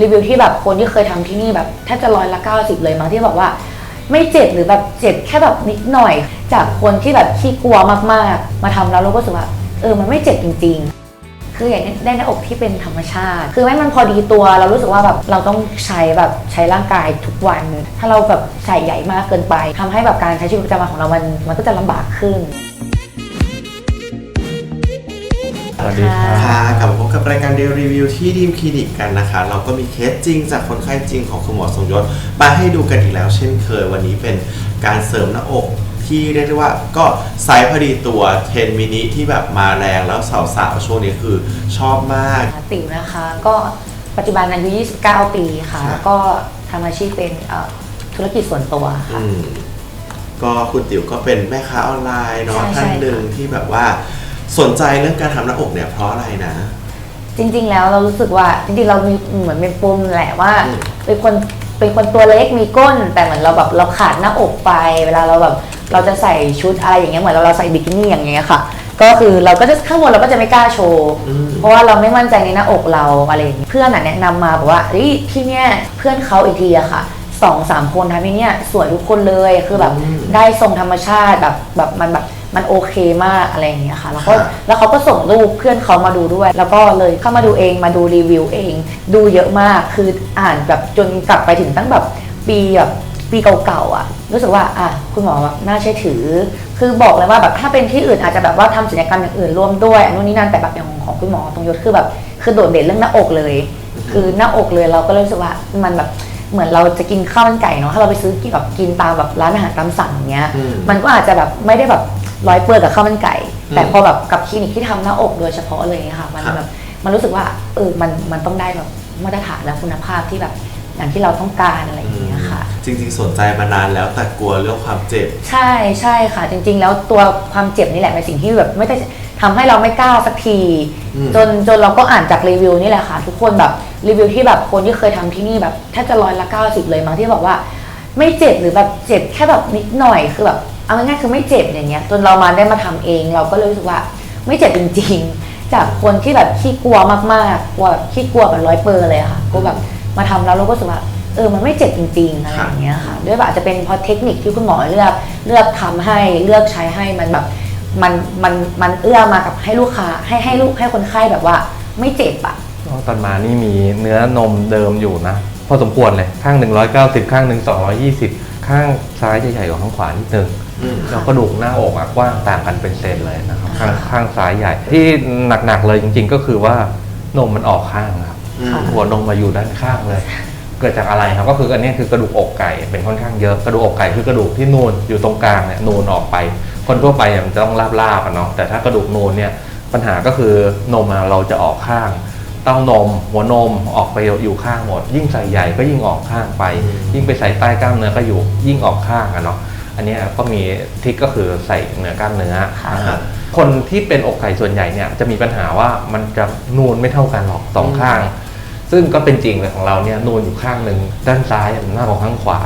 รีวิวที่แบบคนที่เคยทำที่นี่แบบแทบจะร้อยละ90 เลยมั้งที่บอกว่า ไม่เจ็บหรือแบบเจ็บแค่แบบนิดหน่อย จากคนที่แบบขี้กลัวมากๆ มาทำแล้วเราก็รู้สึกว่าเออมันไม่เจ็บจริง ๆ คืออยากได้หน้าอกที่เป็นธรรมชาติ คือให้มันพอดีตัวเรารู้สึกว่าแบบเราต้องใช้แบบใช้ร่างกายทุกวัน ถ้าเราแบบใส่ใหญ่มากเกินไปทำให้แบบการใช้ชีวิตประจำวันของเรามันมันก็จะลำบากขึ้น สวัสดีครับค่ะกลับมาพบกับรายการเดลรีวิวที่ดีมคลินิกกันนะคะ เราก็มีเคสจริงจากคนไข้จริงของคุณหมอทรงยศมาให้ดูกันอีกแล้ว เช่นเคยวันนี้เป็นการเสริมหน้าอกที่เรียกได้ว่าก็ไซส์พอดีตัว10มินิที่แบบมาแรงแล้วสาวๆช่วงนี้คือชอบมาก ติ๋วนะคะ ก็ปัจจุบันอายุ 29 ปีค่ะ ครับแล้วก็ทำอาชีพเป็นเอ่อธุรกิจส่วนตัวค่ะ อืมก็คุณติ๋วก็เป็นแม่ค้าออนไลน์เนาะใช่ท่านหนึ่งใช่ค่ะที่แบบว่า สนใจเรื่องการทำหน้าอกเนี่ยเพราะอะไรนะ จริง ๆ แล้วเรารู้สึกว่าจริงๆเรามีเหมือนเป็นปมแหละว่าอืม เป็นคนเป็นคนตัวเล็กมีก้น แต่เหมือนเราแบบเราขาดหน้าอกไป เวลาเราแบบเราจะใส่ชุดอะไรอย่างเงี้ยเหมือนเราเราใส่บิกินี่อย่างเงี้ยค่ะ ก็คือเราก็จะข้างบนเราก็จะไม่กล้าโชว์ อืม เพราะว่าเราไม่มั่นใจในหน้าอกเราอะไรอย่างเงี้ยเพื่อนน่ะแนะนำมาบอกว่าเฮ้ยที่เนี้ยเพื่อนเขาอีกทีอะค่ะ สองสามคนทำที่เนี้ยสวยทุกคนเลยคือแบบอืมได้ทรงธรรมชาติแบบแบบมันแบบมันโอเคมากอะไรอย่างเงี้ยค่ะ แล้วก็ครับแล้วเขาก็ส่งรูปเพื่อนเขามาดูด้วย แล้วก็เลยเข้ามาดูเองมาดูรีวิวเอง ดูเยอะมากคืออ่านแบบจนกลับไปถึงตั้งแบบปีแบบปีเก่าๆอะรู้สึกว่าอะคุณหมอแบบน่าเชื่อถือ คือบอกเลยว่าแบบถ้าเป็นที่อื่นอาจจะแบบว่าทำศัลยกรรมอย่างอื่นร่วมด้วยอันนู้นนี่นั่นแต่แบบอย่างของของคุณหมอตรงยศคือแบบคือโดดเด่นเรื่องหน้าอกเลย คือหน้าอกเลยเราก็เลยรู้สึกว่ามันแบบ เหมือนเราจะกินข้าวมันไก่เนาะถ้าเราไปซื้อกินแบบกินตามแบบร้านอาหารตามสั่งอย่างเงี้ยอืมมันก็อาจจะแบบไม่ได้แบบร้อยเปลือกกับข้าวมันไก่แต่อืมพอแบบกับคลินิกที่ทำหน้าอกโดยเฉพาะเลยค่ะ มันครับ แบบมันรู้สึกว่าเออมันมันต้องได้แบบมาตรฐานและคุณภาพที่แบบอย่างที่เราต้องการอะไรอย่างเงี้ยค่ะ จริงๆ สนใจมานานแล้วแต่กลัวเรื่องความเจ็บ ใช่ใช่ค่ะ จริง ๆ แล้วตัวความเจ็บนี่แหละเป็นสิ่งที่แบบไม่ได้ทำให้เราไม่กล้าสักที อืมจนจนเราก็อ่านจากรีวิวนี่แหละค่ะ ทุกคนแบบ รีวิวที่แบบคนที่เคยทำที่นี่แบบแทบจะร้อยละ90เลยมั้งที่บอกว่า ไม่เจ็บหรือแบบเจ็บแค่แบบนิดหน่อยคือแบบเอาง่ายๆคือไม่เจ็บอย่างเงี้ยจนเรามาได้มาทำเอง เราก็เลยรู้สึกว่าไม่เจ็บจริง ๆ จากคนที่แบบขี้กลัวมากๆกลัวแบบขี้กลัวแบบร้อยเปอร์เลยค่ะก็แบบมาทำแล้วเราก็รู้สึกว่าเออมันไม่เจ็บจริงๆอะไรอย่างเงี้ยค่ะด้วยแบบอาจจะเป็นเพราะเทคนิคที่คุณหมอเลือกเลือกทำให้เลือกใช้ให้มันแบบมันมันมันเอื้อมากับให้ลูกค้าให้ให้ลูกให้คนไข้แบบว่าไม่เจ็บอะ ตอนมานี่มีเนื้อนมเดิมอยู่นะ พอสมควรเลยข้าง 190 ข้างหนึ่ง220 ข้างซ้ายจะใหญ่กว่าข้างขวานิดนึงอืมแล้วก็ดูกหน้าอกอะกว้างต่างกันเป็นเซนเลยนะครับข้างข้างซ้ายใหญ่ ที่หนักๆเลยจริง ๆ ก็คือว่านมมันออกข้างครับอืมหัวนมมาอยู่ด้านข้างเลย เกิดจากอะไรครับก็คืออันเนี้ยคือกระดูกอกไก่เป็นค่อนข้างเยอะกระดูกอกไก่คือกระดูกที่นูนอยู่ตรงกลางเนี่ยนูนออกไป คนทั่วไปอะมันจะต้องลาบๆอะเนาะแต่ถ้ากระดูกนูนเนี่ยปัญหาก็คือนมอะเราจะออกข้าง เต้านม หัวนมออกไปอยู่ข้างหมด ยิ่งใส่ใหญ่ก็ยิ่งออกข้างไปอืมยิ่งไปใส่ใต้กล้ามเนื้อก็อยู่ยิ่งออกข้างอะเนาะอันเนี้ยก็มีทริกก็คือใส่เหนือกล้ามเนื้อค่ะอ่าคนที่เป็นอกไก่ส่วนใหญ่เนี่ยจะมีปัญหาว่ามันจะนูนไม่เท่ากันหรอกสองข้าง ซึ่งก็เป็นจริงเลยของเราเนี่ยนูนอยู่ข้างหนึ่งด้านซ้ายหน้ากว่าข้างขวา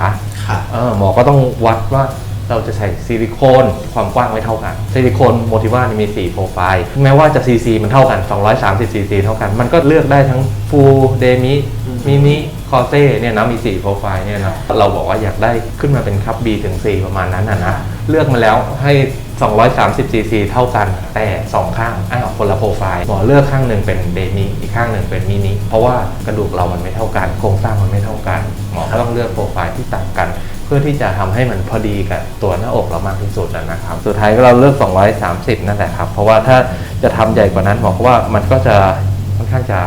ค่ะเออหมอก็ต้องวัดว่า เราจะใส่ซิลิโคนความกว้างไม่เท่ากันซิลิโคนโมทิว่านี่มี4โปรไฟล์แม้ว่าจะ CC มันเท่ากัน230 CC เท่ากัน มันก็เลือกได้ทั้งฟูเดมิมินิคอเซ่เนี่ยนะมี4โปรไฟล์เนี่ยนะเราบอกว่าอยากได้ขึ้นมาเป็นคัพ B ถึง C ประมาณนั้นนะนะเลือกมาแล้วให้230 cc เท่ากันแต่ 2 ข้างอ้าวคนละโปรไฟล์หมอเลือกข้างหนึ่งเป็นเดมิอีกข้างหนึ่งเป็นมินิเพราะว่ากระดูกเรามันไม่เท่ากัน โครงสร้างมันไม่เท่ากัน หมอก็ต้องเลือกโปรไฟล์ที่ต่างกัน พื่อที่จะทำให้มันพอดีกับตัวหน้าอกเรามากที่สุดนะครับ สุดท้ายก็เราเลือก 230 นั่นแหละครับ เพราะว่าถ้าจะทำใหญ่กว่านั้นหมอก็ว่ามันก็จะค่อนข้างจะ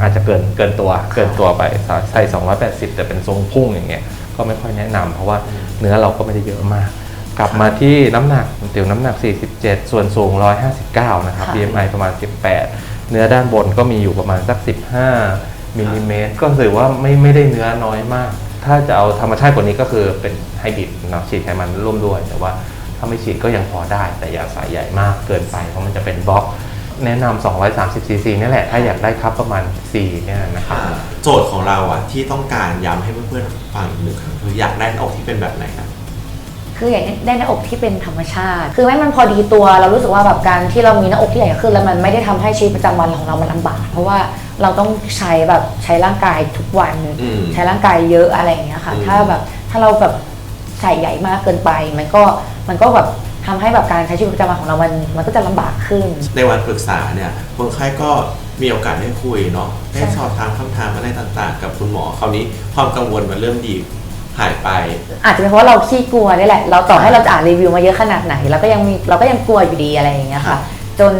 อาจจะเกินเกินตัวเกินตัวไปใส่ 280 แต่เป็นทรงพุ่งอย่างเงี้ยก็ไม่ค่อยแนะนำเพราะว่าเนื้อเราก็ไม่ได้เยอะมาก กลับมาที่น้ำหนักเตียวน้ำหนัก 47 ส่วนสูง 159 นะครับค่ะ BMI ประมาณ 18 เนื้อด้านบนก็มีอยู่ประมาณสัก 15มิลลิเมตรก็ถือว่าไม่ไม่ได้เนื้อน้อยมาก ถ้าจะเอาธรรมชาติกว่านี้ก็คือเป็นไฮบริดเนาะฉีดไขมันร่วมด้วย แต่ว่าถ้าไม่ฉีดก็ยังพอได้ แต่อย่าสายใหญ่มากเกินไปเพราะมันจะเป็นบล็อก แนะนำ230ซีซีนี่แหละ ถ้าอยากได้ครับประมาณ4เนี่ยนะครับค่ะโจทย์ของเราอะที่ต้องการย้ำให้เพื่อนๆฟังอีกหนึ่งครั้งคืออยากได้หน้าอกที่เป็นแบบไหนนะคืออยากได้หน้าอกที่เป็นธรรมชาติ คือให้มันพอดีตัวเรารู้สึกว่าแบบการที่เรามีหน้าอกที่ใหญ่ขึ้น แล้วมันไม่ได้ทำให้ชีวิตประจำวันของเรามันลำบากเพราะว่า เราต้องใช้แบบใช้ร่างกายทุกวันอืม ใช้ร่างกายเยอะอะไรอย่างเงี้ยค่ะ อืม ถ้าแบบถ้าเราแบบใส่ใหญ่มากเกินไป มันก็มันก็แบบทำให้แบบการใช้ชีวิตประจำวันของเรามันมันก็จะลำบากขึ้น ในวันปรึกษาเนี่ยคนไข้ก็มีโอกาสได้คุยเนาะได้ใช่สอบถามคำถามอะไรต่างๆ กับคุณหมอคราวนี้ความกังวลมันเริ่มดีหายไป อาจจะเป็นเพราะว่าเราขี้กลัวนี่แหละ เราต่อให้เราจะอ่านรีวิวมาเยอะขนาดไหนเราก็ยังมีเราก็ยังกลัวอยู่ดีอะไรอย่างเงี้ยครัค่ะบจน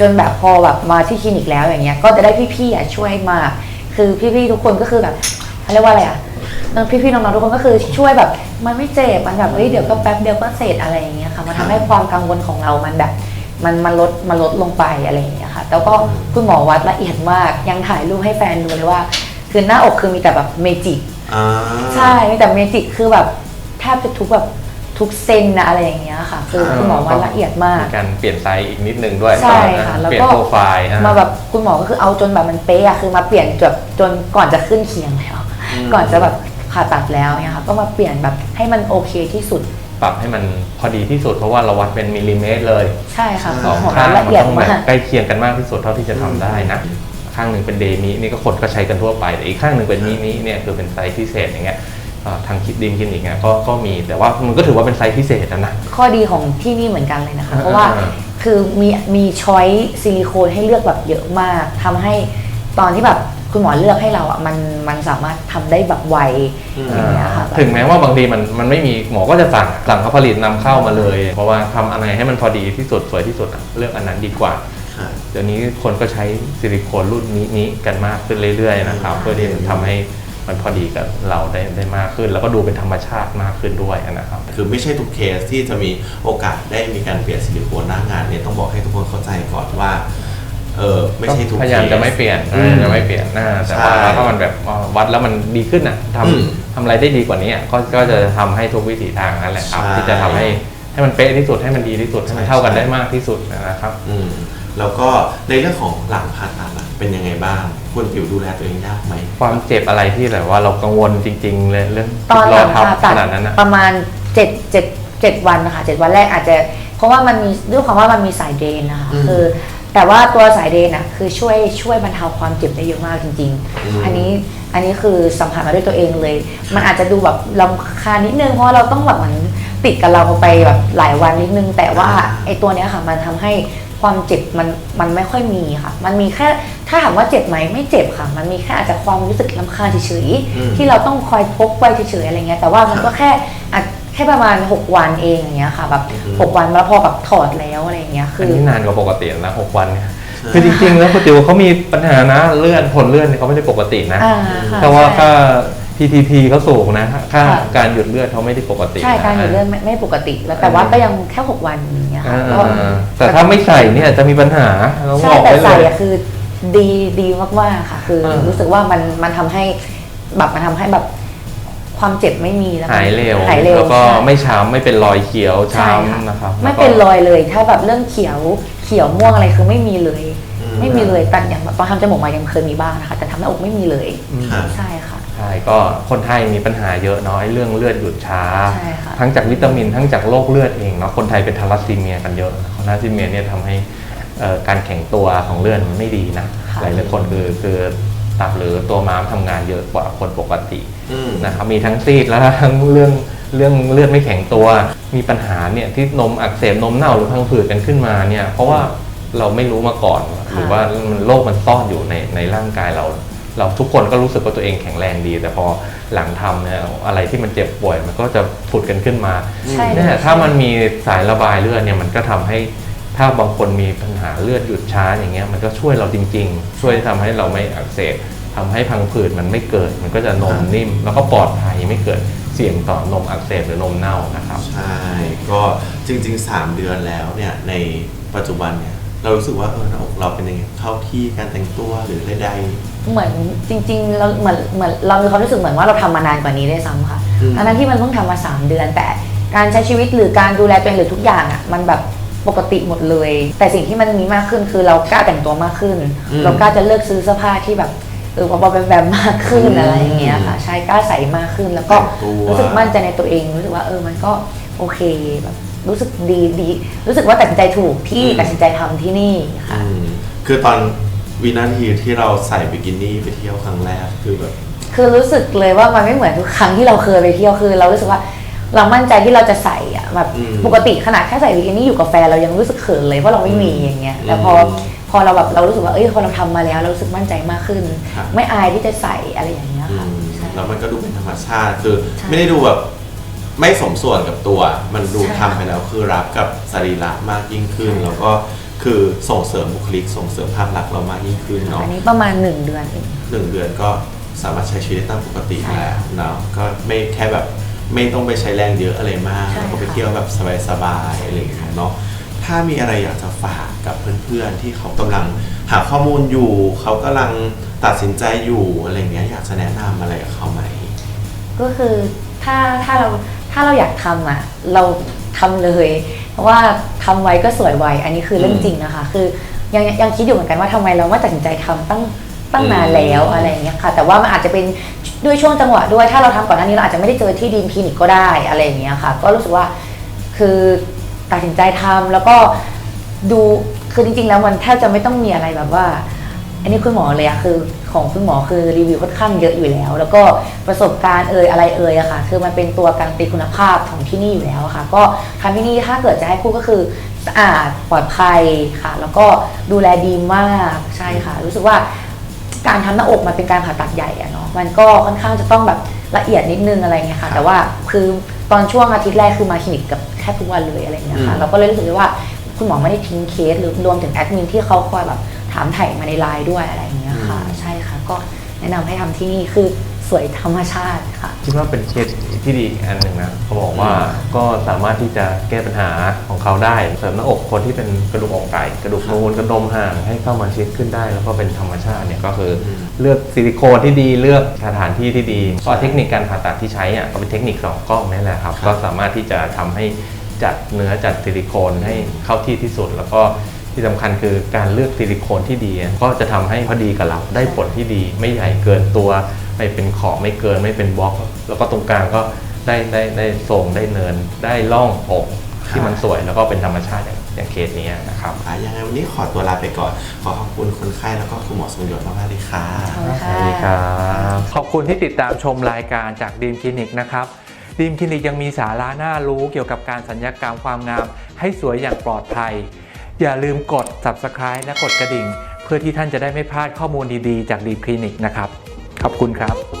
จนแบบพอแบบมาที่คลินิกแล้วอย่างเงี้ยก็จะได้พี่ๆอะช่วยมาก คือพี่ๆทุกคนก็คือแบบเขาเรียกว่าอะไรอะน้องพี่ๆน้องๆทุกคนก็คือช่วยแบบมันไม่เจ็บมันแบบเฮ้ยเดี๋ยวก็แป๊บเดียวก็เสร็จอะไรอย่างเงี้ยค่ะมันทำให้ความกังวลของเรามันแบบมันมันลดมันลดลงไปอะไรอย่างเงี้ยค่ะแล้วก็คุณหมอวัดละเอียดมากยังถ่ายรูปให้แฟนดูเลยว่า คือหน้าอกคือมีแต่แบบเมจิกอ่า ใช่มีแต่เมจิกคือแบบแทบจะทุกแบบ ทุกเซนนะอะไรอย่างเงี้ยค่ะ คือคุณหมอวัดละเอียดมาก มีการเปลี่ยนไซส์อีกนิดนึงด้วยใช่นค่ะแล้วเปลี่ยนก็โปรไฟล์อะมาแบบคุณหมอก็คือเอาจนแบบมันเป๊ะอะคือมาเปลี่ยนจนจนก่อนจะขึ้นเคียงแล้วอืมก่อนจะแบบผ่าตัดแล้วเนี่ยค่ะก็มาเปลี่ยนแบบให้มันโอเคที่สุด ปรับให้มันพอดีที่สุดเพราะว่าเราวัดเป็นมิลลิเมตรเลยใช่ค่ะใช่คุณสองหมอข้างละมันเอียดต้องแบมาบกใกล้เคียงกันมากที่สุดเท่าที่จะทำได้นะข้างหนึ่งเป็นเดมินี่ก็คนก็ใช้กันทั่วไปแต่อีกข้างหนึ่งเป็นมินิเนี่ยคือเป็นไซส์พิเศษอย่างเงี้ยอ่า ทางคิดดิมคลินิกเนี่ยก็ก็มีแต่ว่ามันก็ถือว่าเป็นไซส์พิเศษนะนะข้อดีของที่นี่เหมือนกันเลยนะคะอ่าเพราะว่าอ่าคือมีมีช้อยซิลิโคนให้เลือกแบบเยอะมากทำให้ตอนที่แบบคุณหมอเลือกให้เราอะมันมันสามารถทำได้แบบไวอืมอย่างเงี้ยค่ะถึงแม้ว่าบางทีมันมันไม่มีหมอก็จะสั่งสั่งเขาผลิตนำเข้ามาเลย เพราะว่าทำอะไรให้มันพอดีที่สุดสวยที่สุดอะเลือกอันนั้นดีกว่าค่ะเดี๋ยวนี้คนก็ใช้ซิลิโคนรุ่นนี้นี้กันมากขึ้นเรื่อยๆนะครับอืมเพื่อที่จะทำให้ มันพอดีกับเราได้ได้มากขึ้น แล้วก็ดูเป็นธรรมชาติมากขึ้นด้วยนะครับ คือไม่ใช่ทุกเคสที่จะมีโอกาสได้มีการเปลี่ยนซิลิโคนหน้างานเนี่ยต้องบอกให้ทุกคนเข้าใจก่อนว่าเออไม่ใช่ทุกพยายามเคสจะไม่เปลี่ยนอืมจะไม่เปลี่ยนหน้าแต่ว่าใช่ถ้ามันแบบอ่าวัดแล้วมันดีขึ้นอะทอืมำทำอะไรได้ดีกว่านี้อะก็ก็จะทำให้ทุกวิถีทางนั่นแหละครับใช่ที่จะทำให้ให้มันเป๊ะที่สุดให้มันดีที่สุดให้มันใช่เท่ากันใช่ได้มากที่สุดนะครับอืม แล้วก็ในเรื่องของหลังผ่าตัดล่ะเป็นยังไงบ้างควรผิวดูแลตัวเองยากไหม ความเจ็บอะไรที่แบบว่าเรากังวลจริงๆเลยเรื่องตอนหลังทับผ่าตัขดนาดนั้นนะประมาณเจ็ดเจ็ดเจ็ดวันนะคะเจ็ดวันแรกอาจจะ เพราะว่ามันมีด้วยความว่ามันมีสายเดรนนะคะอืมคือแต่ว่าตัวสายเดรนอะคือช่วยช่วยบรรเทาความเจ็บได้เยอะมากจริง อืม ๆ อันนี้อันนี้คือสัมผัสมาด้วยตัวเองเลย มันอาจจะดูแบบลำคาญนิดนึงเพราะว่าเราต้องแบบเหมือนติดกับเราไปแบบหลายวันนิดนึง แต่ว่าไอ้ตัวเนี้ยค่ะมันทำให้ ความเจ็บมันมันไม่ค่อยมีค่ะ มันมีแค่ถ้าถามว่าเจ็บไหมไม่เจ็บค่ะ มันมีแค่อาจจะความรู้สึกลำคาญเฉยอืม ๆที่เราต้องคอยพกไว้เฉยๆอะไรเงี้ยแต่ว่ามันก็แค่อาจแค่ประมาณ 6 วันเองอย่างเงี้ยค่ะแบบอืมหกวันแล้วพอแบบถอดแล้วอะไรเงี้ยคือันอ นี้นานกว่าปกตินะหกวันเนี่ยใช่คือจริงๆแล้วคุณติวเขามีปัญหานะเลื่อนผลเลื่อนเนี่ยเขาไม่ได้ปกตินะ อ่าค่ะแต่ว่าใช่ค่า PTT เขาสูงนะค่าค่ะ การหยุดเลือดเขาไม่ได้ปกติใช่นะการหยุดเลือดไม่ไม่ปกติแล้วแต่ว่าก็ยังแค่ 6 วันอย่างเงี้ยอ่าค่ะก็แต่ถ้าไม่ใส่เนี่ยจะมีปัญหาเราบใช่อกแต่ไว้เลใส่ย อะคือดีดีมากๆค่ะ คือเออรู้สึกว่ามันมันทำให้แบบมันทำให้แบบความเจ็บไม่มีแล้วมันหายเร็วหายเร็วแล้วก็ใช่ ไม่ช้ำไม่เป็นรอยเขียวใช่ค่ะช้ำนะครับไม่แล้วก็เป็นรอยเลย ถ้าแบบเรื่องเขียวเขียวม่วงอะไรคือไม่มีเลย อืม ไม่มีเลยแต่อย่างแบบตอนทำจมูกมายังเคยมีบ้างนะคะ แต่ทำหน้าอกไม่มีเลย อืมค่ะใช่ค่ะ ใช่ก็คนไทยมีปัญหาเยอะเนาะไอ้เรื่องเลือดหยุดช้า ใช่ค่ะ ทั้งจากวิตามิน ทั้งจากโรคเลือดเองเนาะคนไทยเป็นทาลัสซีเมียกันเยอะทาลัสซีเมียเนี่ยทำให้เอ่อการแข็งตัวของเลือดมันไม่ดีนะค่ะหลายหลายๆคนคือคือตับหรือตัวม้ามทำงานเยอะกว่าคนปกติ อืม นะครับมีทั้งซีดแล้วทั้งเรื่องเรื่องเลือดไม่แข็งตัว มีปัญหาเนี่ยที่นมอักเสบนมเน่าหรือพังผืดกันขึ้นมาเนี่ยเพราะว่าเราไม่รู้มาก่อน หรือว่ามันโรคมันซ่อนอยู่ในในร่างกายเรา เราทุกคนก็รู้สึกว่าตัวเองแข็งแรงดี แต่พอหลังทำเนี่ยอะไรที่มันเจ็บป่วยมันก็จะผุดกันขึ้นมาใช่ เนี่ยค่ะถ้ามันมีสายระบายเลือดเนี่ยมันก็ทำให้ถ้าบางคนมีปัญหาเลือดหยุดช้าอย่างเงี้ยมันก็ช่วยเราจริง ๆ ช่วยทำให้เราไม่อักเสบทำให้พังผืดมันไม่เกิด มันก็จะนมนิ่ม แล้วก็ปลอดภัยไม่เกิดเสี่ยงต่อนมอักเสบหรือนมเน่านะครับ ใช่ ก็จริงๆ 3 เดือนแล้วเนี่ยในปัจจุบันเนี่ย เรารู้สึกว่าเออหน้าอกเราเป็นยังไงเข้าที่การแต่งตัวหรือใด เหมือนจริงๆเราเหมือนเหมือนเรามีความรู้สึกเหมือนว่าเราทำมานานกว่านี้ได้วยซ้ำค่ะอืม ทั้งนั้นที่มันเพิ่งทำมา3เดือน แต่การใช้ชีวิตหรือการดูแลตัวเองหรือทุกอย่างอะมันแบบปกติหมดเลย แต่สิ่งที่มันมีมากขึ้นคือเรากล้าแต่งตัวมากขึ้น อืมเรากล้าจะเลือกซื้อเสื้อผ้าที่แบบเออพอๆแบมๆมากขึ้นอืมอะไรอย่างเงี้ยค่ะใช่กล้าใส่มากขึ้นแล้วก็แต่งตัว รู้สึกมั่นใจในตัวเองรู้สึกว่าเออมันก็โอเคแบบ รู้สึกดีดี รู้สึกว่าตัดสินใจถูกที่อืม ตัดสินใจทำที่นี่ๆค่ะ อืมคือตอนวินาทีที่เราใส่บิกินี่ไปเที่ยวครั้งแรกคือแบบ คือรู้สึกเลยว่ามันไม่เหมือนทุกครั้งที่เราเคยไปเที่ยวคือ เรารู้สึกว่าเรามั่นใจที่เราจะใส่อะแบบอืมปกติขนาดแค่ใส่บิกินี่อยู่กับแฟนเรายังรู้สึกเขินเลยเพราะเราไม่มีอย่างเงี้ยแต่พออืมพอเราแบบเรารู้สึกว่าเอ้ยพอเราทำมาแล้วเรารู้สึกมั่นใจมากขึ้น ครับ ไม่อายที่จะใส่อะไรอย่างเงี้ยอืค่ะมใช่ แล้วมันก็ดูเป็นธรรมชาติคือ ใช่ ไม่ได้ดูแบบ ไม่สมส่วนกับตัว มันดูใช่ทำไปแล้วคือรับกับสรีระมากยิ่งขึ้น แล้วก็คือส่งเสริมบุคลิกส่งเสริมภาพลักษณ์เรามากยิ่งขึ้นเนาะ อันนี้ประมาณหนึ่งเดือนเอง หนึ่งเดือนก็สามารถใช้ชีวิตได้ตามปกติใช่แล้วเนาะก็ไม่แค่แบบไม่ต้องไปใช้แรงเยอะอะไรมาก ใช่แล้วก็ไปค่ะ เที่ยวแบบสบายๆอะไรอย่างเงี้ยเนาะถ้ามีอะไรอยากจะฝากกับเพื่อนๆ ที่เขากำลังหาข้อมูลอยู่ เขากำลังตัดสินใจอยู่อะไรอย่างเงี้ยอยากจะแนะนำอะไรกับเขาไหม ก็คือถ้าถ้าเรา ถ้าเราอยากทำอะเราทำเลย เพราะว่าทำไว้ก็สวยไวอันนี้คือเรื่องอืมจริงนะคะ คือยังยังคิดอยู่เหมือนกันว่าทำไมเราไม่ตัดสินใจทำตั้งตั้งนานแล้วอืมอะไรอย่างเงี้ยค่ะ แต่ว่ามันอาจจะเป็นด้วยช่วงจังหวะด้วย ถ้าเราทำก่อนหน้านี้เราอาจจะไม่ได้เจอที่ดีมคลินิกก็ได้อะไรอย่างเงี้ยค่ะ ก็รู้สึกว่าคือตัดสินใจทำแล้วก็ดูคือจริงๆแล้วมันแทบจะไม่ต้องมีอะไรแบบว่า อันนี้คุณหมอเลยอะคือของคุณหมอคือรีวิวค่อนข้างเยอะอยู่แล้ว แล้วก็ประสบการณ์เอ่ยอะไรเอ่ยอะค่ะ คือมันเป็นตัวการันตีคุณภาพของที่นี่อยู่แล้วอะค่ะ ก็ทำที่นี่ถ้าเกิดจะให้พูดก็คือสะอาดปลอดภัยค่ะ แล้วก็ดูแลดีมากใช่ค่ะ รู้สึกว่าการทำหน้าอกมันเป็นการผ่าตัดใหญ่อะเนาะมันก็ค่อนข้างจะต้องแบบละเอียดนิดนึงอะไรเงี้ยค่ะ แต่ว่าคือตอนช่วงอาทิตย์แรกคือมาคลินิกกับแทบทุกวันเลยอะไรเงี้ยค่ะอืม เราก็เลยรู้สึกว่าคุณหมอไม่ได้ทิ้งเคสหรือรวมถึงแอดมินที่เขาคอยแบบถามถ่ายมาในไลน์ด้วยอะไรอย่างเงี้ยค่ะอืมใช่ค่ะ ก็แนะนำให้ทำที่นี่คือสวยธรรมชาติค่ะ คิดว่าเป็นเคสที่ดีอีกอันหนึ่งนะเขาบอกว่าก็สามารถที่จะแก้ปัญหาของเขาได้ เสริมหน้าอกคนที่เป็นกระดูกอกไก่กระดูกนูนกระดมห่างให้เข้ามาชิดขึ้นได้ แล้วก็เป็นธรรมชาติเนี่ยก็คืออมเลือกซิลิโคนที่ดีเลือกสถานที่ที่ดีก็เทคนิคการผ่าตัดที่ใช้อะก็เป็นเทคนิคสองกล้องนี่แหละครับครับก็สามารถที่จะทำให้จัดเนื้อจัดซิลิโคนให้เข้าที่ที่สุด แล้วก็ ที่สำคัญคือการเลือกซิลิโคนที่ดี ก็จะทำให้พอดีกับเราได้ผลที่ดีไม่ใหญ่เกินตัว ไม่เป็นขอบไม่เกินไม่เป็นบล็อก แล้วก็ตรงกลางก็ได้ได้ได้ทรงได้เนินได้ร่องอกที่มันสวยแล้วก็เป็นธรรมชาติอย่างอย่างเคสนี้นะครับอะยังไงวันนี้ขอตัวลาไปก่อน ขอขอบคุณคนไข้แล้วก็คุณหมอสมยศมากๆเลยค่ะขอบคุณสค่ะวัสดีครับขอบคุณที่ติดตามชมรายการจากดีมคลินิกนะครับดีมคลินิกยังมีสาระน่ารู้เกี่ยวกับการสัญญกรรมความงาม ให้สวยอย่างปลอดภัย อย่าลืมกด subscribe และกดกระดิ่ง เพื่อที่ท่านจะได้ไม่พลาดข้อมูลดีๆ จากดีคลินิกนะครับ ขอบคุณครับ